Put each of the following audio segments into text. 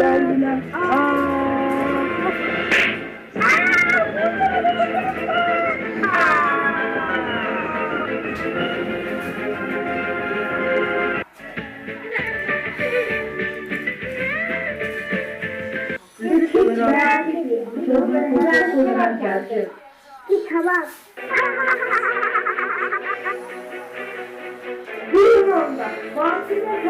Geldiler. Tamam. Durun orada. Vaktine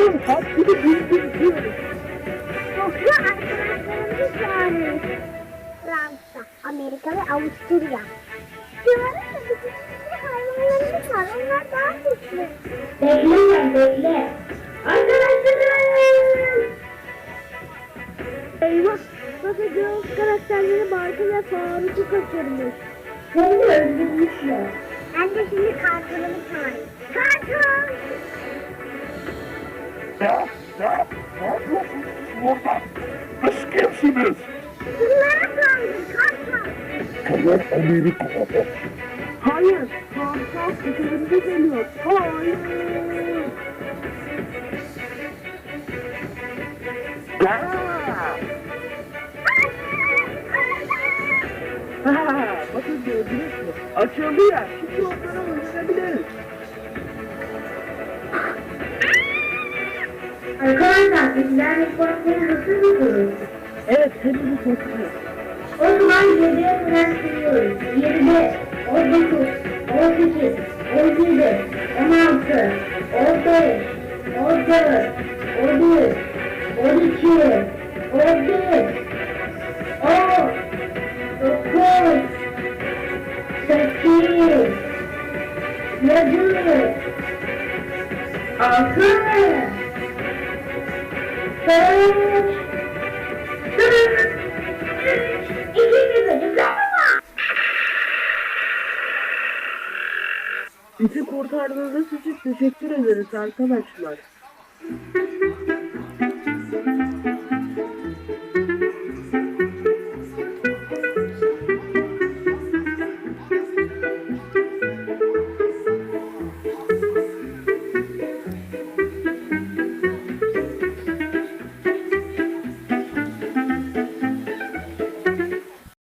Ulan kalk gibi gülüyorum diyorum. Yoksa arkadaşlarımızı çağırırız. Fransa, Amerika ve Avusturya. Çağırırız. Bizim hayvanlarımız var. Onlar daha güçlü. Bekle bekle. Arkadaşlarım. Eyvah! Bakacağız karakterleri Bartu ve Faruk'u kaçırmış. Seni öldürmüşler. Ben de şimdi kartalımı çağırayım. Ya, ya, ne yapıyorsunuz siz burada? Siz kimsiniz? Bunlara saldır kartal! Kalan Amerika. Hayır. Kartal kutularında geliyor. Hayır. Ya! Ha, bakın gördünüz mü? Açıldı ya. Şimdi onlara Arkadaşlar sizler rekortları hazır mısınız? Evet, hepimiz hazırız. O zaman geriye kadar sayıyoruz. 20, 19, 18, 17, 16, 15, 14, 13, 12, 11, 10, 9, 8, 7, 6, 5, 4, 3, 2, 1, Bizi kurtardığınız için teşekkür ederiz arkadaşlar.